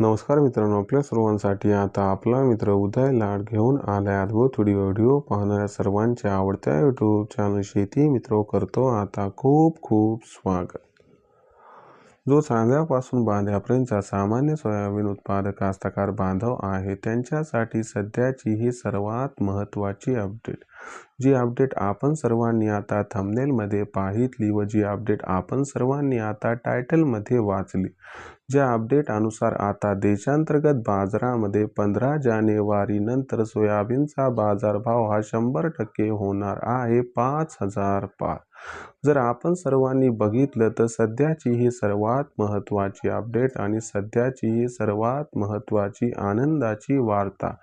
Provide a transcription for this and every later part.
नमस्कार मित्रांनो आपल्या सर्वांसाठी आता आपला मित्र उदय लाड घेऊन आलाय अद्भुत व्हिडिओ व्हिडिओ पाहणाऱ्या सर्वांच्या आवडत्या यूट्यूब चॅनल शेती मित्र करतो आता खूप खूप स्वागत. जो सांध्यापासून बांध्यापर्यंतचा सामान्य सोयाबीन उत्पादक कास्तकार बांधव आहे त्यांच्यासाठी सध्याची ही सर्वात महत्त्वाची अपडेट जी अपडेट आपण सर्वांनी आता थंबनेलमध्ये पाहितली व जी अपडेट आपण सर्वांनी आता टायटलमध्ये वाचली ज्या अपडेट अनुसार आता देशांतर्गत बाजारामध्ये पंधरा जानेवारीनंतर सोयाबीनचा बाजारभाव हा शंभर टक्के होणार आहे पाच हजार पाच जर आपण सर्वांनी बघितलं तर सध्याची ही सर्वात महत्त्वाची अपडेट आणि सध्याची ही सर्वात महत्त्वाची आनंदाची वार्ता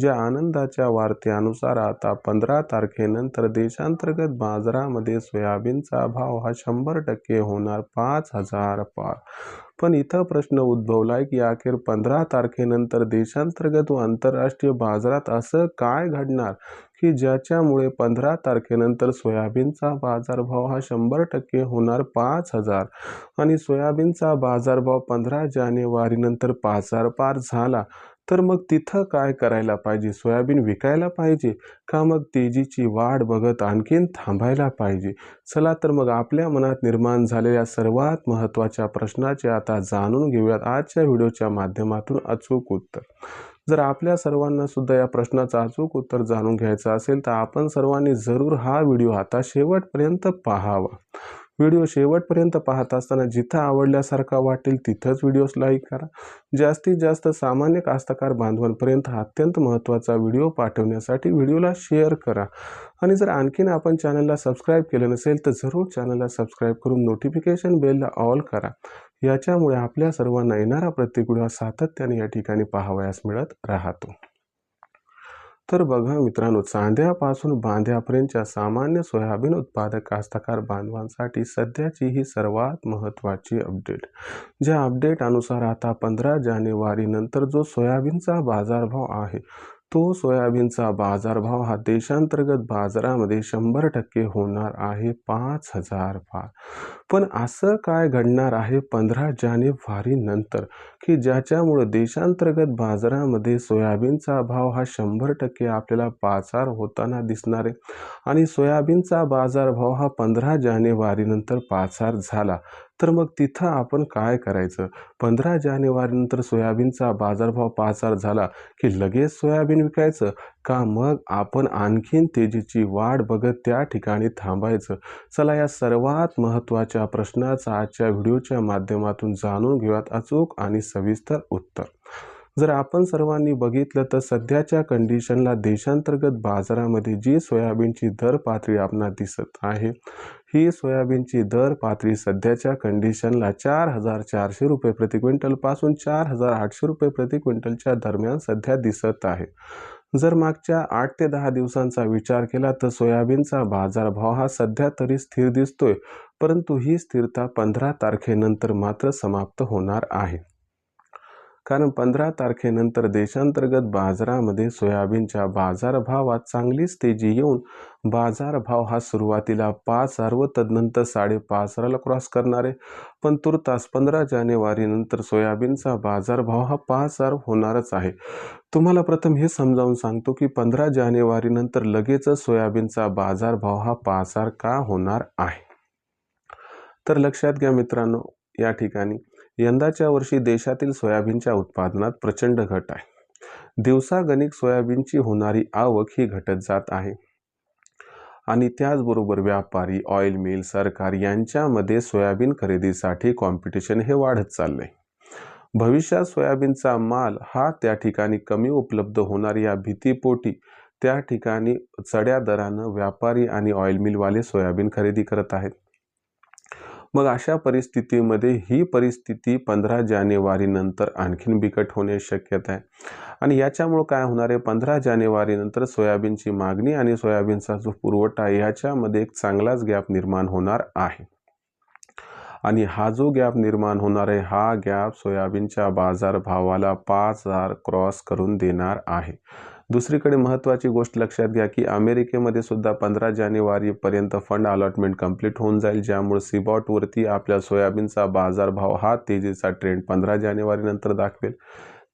ज्या आनंदाच्या वार्तेनुसार आता पंधरा तारखेनंतर देशांतर्गत बाजारामध्ये सोयाबीनचा भाव हा शंभर टक्के होणार पाच हजार पार. पण इथं प्रश्न उद्भवलाय की अखेर पंधरा तारखेनंतर देशांतर्गत व आंतरराष्ट्रीय बाजारात असं काय घडणार? की ज्याच्यामुळे पंधरा तारखेनंतर सोयाबीनचा बाजारभाव हा शंभर टक्के होणार पाच हजार? आणि सोयाबीनचा बाजारभाव पंधरा जानेवारीनंतर पाच हजार पार झाला. तर मग तिथं काय करायला पाहिजे? सोयाबीन विकायला पाहिजे? का मग तेजीची वाढ बघत आणखीन थांबायला पाहिजे? चला तर मग आपल्या मनात निर्माण झालेल्या सर्वात महत्त्वाच्या प्रश्नाचे आता जाणून घेऊयात आजच्या व्हिडिओच्या माध्यमातून अचूक उत्तर. जर आपल्या सर्वांना सुद्धा या प्रश्नाचं अचूक उत्तर जाणून घ्यायचं असेल तर आपण सर्वांनी जरूर हा व्हिडिओ आता शेवटपर्यंत पाहावा. व्हिडिओ शेवटपर्यंत पाहत असताना जिथं आवडल्यासारखा वाटेल तिथंच व्हिडिओस लाईक करा. जास्तीत जास्त सामान्य कास्तकार बांधवांपर्यंत हा अत्यंत महत्त्वाचा व्हिडिओ पाठवण्यासाठी व्हिडिओला शेअर करा. आणि जर आणखीन आपण चॅनलला सबस्क्राईब केलं नसेल तर जरूर चॅनलला सबस्क्राईब करून नोटिफिकेशन बेलला ऑल करा. याच्यामुळे आपल्या सर्वांना येणारा प्रत्येक व्हिडिओ सातत्याने या ठिकाणी पाहावयास मिळत राहतो. तर बघा मित्रांनो चांद्यापासून बांध्यापर्यंतच्या सामान्य सोयाबीन उत्पादक कास्तकार बांधवांसाठी सध्याची ही सर्वात महत्त्वाची अपडेट. ज्या अपडेट अनुसार आता पंधरा जानेवारीनंतर जो सोयाबीनचा बाजारभाव आहे तो सोयाबीनचा बाजारभाव हा देशांतर्गत बाजारामध्ये शंभर टक्के होणार आहे पाच हजार पार पण असं काय घडणार आहे पंधरा जानेवारीनंतर की ज्याच्यामुळं देशांतर्गत बाजारामध्ये सोयाबीनचा भाव हा शंभर टक्के आपल्याला पाचार होताना दिसणार आहे? आणि सोयाबीनचा बाजारभाव हा पंधरा जानेवारीनंतर पाचार झाला. तर मग तिथं आपण काय करायचं? पंधरा जानेवारीनंतर सोयाबीनचा बाजारभाव पाचार झाला की लगेच सोयाबीन विकायचं? का मग आपण आणखीन तेजीची वाढ बघत त्या ठिकाणी थांबायचं? चला या सर्वात महत्त्वाच्या प्रश्नाचा आजच्या व्हिडिओच्या माध्यमातून जाणून घेऊयात अचूक आणि सविस्तर उत्तर. जर आपण सर्वांनी बघितलं तर सध्याच्या कंडिशनला देशांतर्गत बाजारामध्ये जी सोयाबीनची दर पातळी आपणास दिसत आहे ही सोयाबीनची दर पातळी सध्याच्या कंडिशनला चार हजार चारशे रुपये प्रति क्विंटलपासून चार हजार आठशे रुपये प्रति क्विंटलच्या दरम्यान सध्या दिसत आहे. जर मागच्या आठ ते दहा दिवसांचा विचार केला तर सोयाबीनचा बाजारभाव हा सध्या तरी स्थिर दिसतोय परंतु ही स्थिरता पंधरा तारखेनंतर मात्र समाप्त होणार आहे. कारण पंधरा तारखेनंतर देशांतर्गत बाजारामध्ये सोयाबीनच्या बाजारभावात चांगलीच तेजी येऊन बाजारभाव हा सुरुवातीला पाच हजार व तदनंतर साडेपाच हजाराला क्रॉस करणार आहे. पण तुर्तास पंधरा जानेवारीनंतर सोयाबीनचा बाजारभाव हा पाच हजार होणारच आहे. तुम्हाला प्रथम हे समजावून सांगतो की पंधरा जानेवारीनंतर लगेचच सोयाबीनचा बाजारभाव हा पाच हजार का होणार आहे? तर लक्षात घ्या मित्रांनो या ठिकाणी यंदाच्या वर्षी देशातील सोयाबीनच्या उत्पादनात प्रचंड घट आहे. दिवसागणिक सोयाबीनची होणारी आवक ही घटत जात आहे. आणि त्याचबरोबर व्यापारी ऑइल मिल सरकार यांच्यामध्ये सोयाबीन खरेदीसाठी कॉम्पिटिशन हे वाढत चाललंय. भविष्यात सोयाबीनचा माल हा त्या ठिकाणी कमी उपलब्ध होणार या भीतीपोटी त्या ठिकाणी चढ्या दरानं व्यापारी आणि ऑइल मिलवाले सोयाबीन खरेदी करत आहेत. मग अशा परिस्थितीमध्ये ही परिस्थिती पंधरा जानेवारीनंतर आणखीन बिकट होण्याची शक्यता आहे. आणि याच्यामुळं काय होणार आहे? पंधरा जानेवारीनंतर सोयाबीनची मागणी आणि सोयाबीनचा जो पुरवठा आहे ह्याच्यामध्ये एक चांगलाच गॅप निर्माण होणार आहे. आणि हा जो गॅप निर्माण होणार आहे हा गॅप सोयाबीनच्या बाजारभावाला पाच हजार क्रॉस करून देणार आहे. दुसरीकडे महत्त्वाची गोष्ट लक्षात घ्या की अमेरिकेमध्ये सुद्धा पंधरा जानेवारीपर्यंत फंड अलॉटमेंट कंप्लीट होऊन जाईल ज्यामुळे सीबॉटवरती आपल्या सोयाबीनचा बाजारभाव हा तेजीचा ट्रेंड पंधरा जानेवारीनंतर दाखवेल.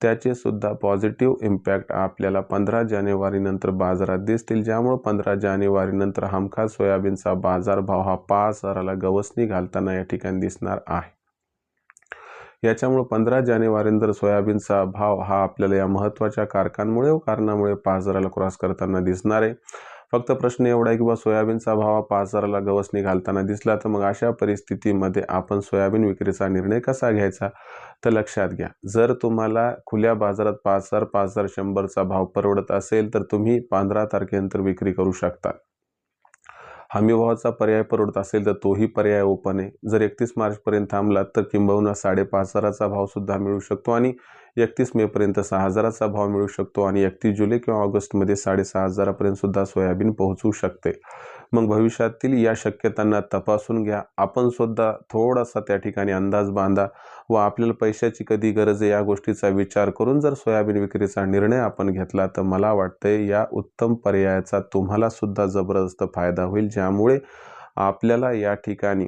त्याचे सुद्धा पॉझिटिव्ह इम्पॅक्ट आपल्याला पंधरा जानेवारीनंतर बाजारात दिसतील ज्यामुळे पंधरा जानेवारीनंतर हमखास सोयाबीनचा बाजारभाव हा पाच हजाराला गवसणी घालताना या ठिकाणी दिसणार आहे. याच्यामुळं पंधरा जानेवारीनंतर सोयाबीनचा भाव हा आपल्याला या महत्त्वाच्या कारकांमुळे व कारणामुळे पाच हजाराला क्रॉस करताना दिसणार आहे. फक्त प्रश्न एवढा आहे की बा सोयाबीनचा भाव हा पाच हजाराला गवस घालताना दिसला तर मग अशा परिस्थितीमध्ये आपण सोयाबीन विक्रीचा निर्णय कसा घ्यायचा? तर लक्षात घ्या जर तुम्हाला खुल्या बाजारात पाच हजार पाच हजार शंभरचा भाव परवडत असेल तर तुम्ही पंधरा तारखेनंतर विक्री करू शकता. हमीभावाचा पर्याय परवडत असेल तर तोही पर्याय ओपन आहे. जर एकतीस मार्चपर्यंत थांबलात तर किंबहुना साडेपाच हजाराचा भावसुद्धा मिळू शकतो आणि एकतीस मेपर्यंत सहा हजाराचा भाव मिळू शकतो आणि एकतीस जुलै किंवा ऑगस्टमध्ये साडेसहा हजारापर्यंत सुद्धा सोयाबीन पोहोचू शकते. मग भविष्यातील या शक्यतांना तपासून घ्या. आपण सुद्धा थोडासा त्या ठिकाणी अंदाज बांधा व आपल्याला पैशाची कधी गरज आहे या गोष्टीचा विचार करून जर सोयाबीन विक्रीचा निर्णय आपण घेतला तर मला वाटतंय या उत्तम पर्यायाचा तुम्हाला सुद्धा जबरदस्त फायदा होईल. ज्यामुळे आपल्याला या ठिकाणी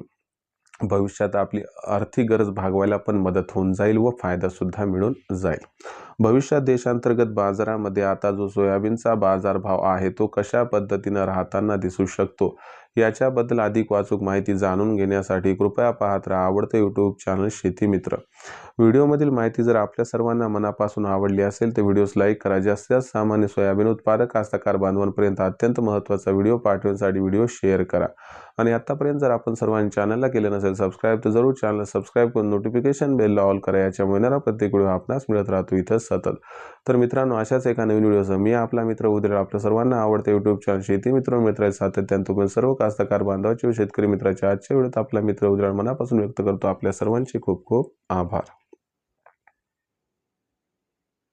भविष्यात आपली आर्थिक गरज भागवायला पण मदत होऊन जाईल व फायदासुद्धा मिळून जाईल. भविष्यात देशांतर्गत बाजारामध्ये आता जो सोयाबीनचा बाजारभाव आहे तो कशा पद्धतीनं राहताना दिसू शकतो? याच्याबद्दल अधिक वाचूक माहिती जाणून घेण्यासाठी कृपया पाहत राहा आवडतं यूट्यूब चॅनल शेती मित्र. व्हिडिओमधील माहिती जर आपल्या सर्वांना मनापासून आवडली असेल तर व्हिडिओस लाईक करा. जास्तीत जास्त सामान्य सोयाबीन उत्पादक कास्तकार बांधवांपर्यंत अत्यंत महत्त्वाचा व्हिडिओ पाठवण्यासाठी व्हिडिओ शेअर करा. आणि आत्तापर्यंत जर आपण सर्वांनी चॅनलला केलं नसेल सबस्क्राईब तर जरूर चॅनल सबस्क्राईब करून नोटिफिकेशन बेलला ऑल करा. याच्यामुळे येणारा प्रत्येक व्हिडिओ आपणास मिळत राहतो. इथं सतत. तर मित्रांनो अशाच एका नवीन व्हिडिओसह मी आपला मित्र उद्या आपल्या सर्वांना आवडते यूट्यूब चॅनल शेती मित्र मित्र सातत्यानं तुम्ही सर्व कास्तकार बांधवाचे शेतकरी मित्राच्या आजच्या वेळेत आपला मित्र उद्या मनापासून व्यक्त करतो. आपल्या सर्वांचे खूप खूप आभार.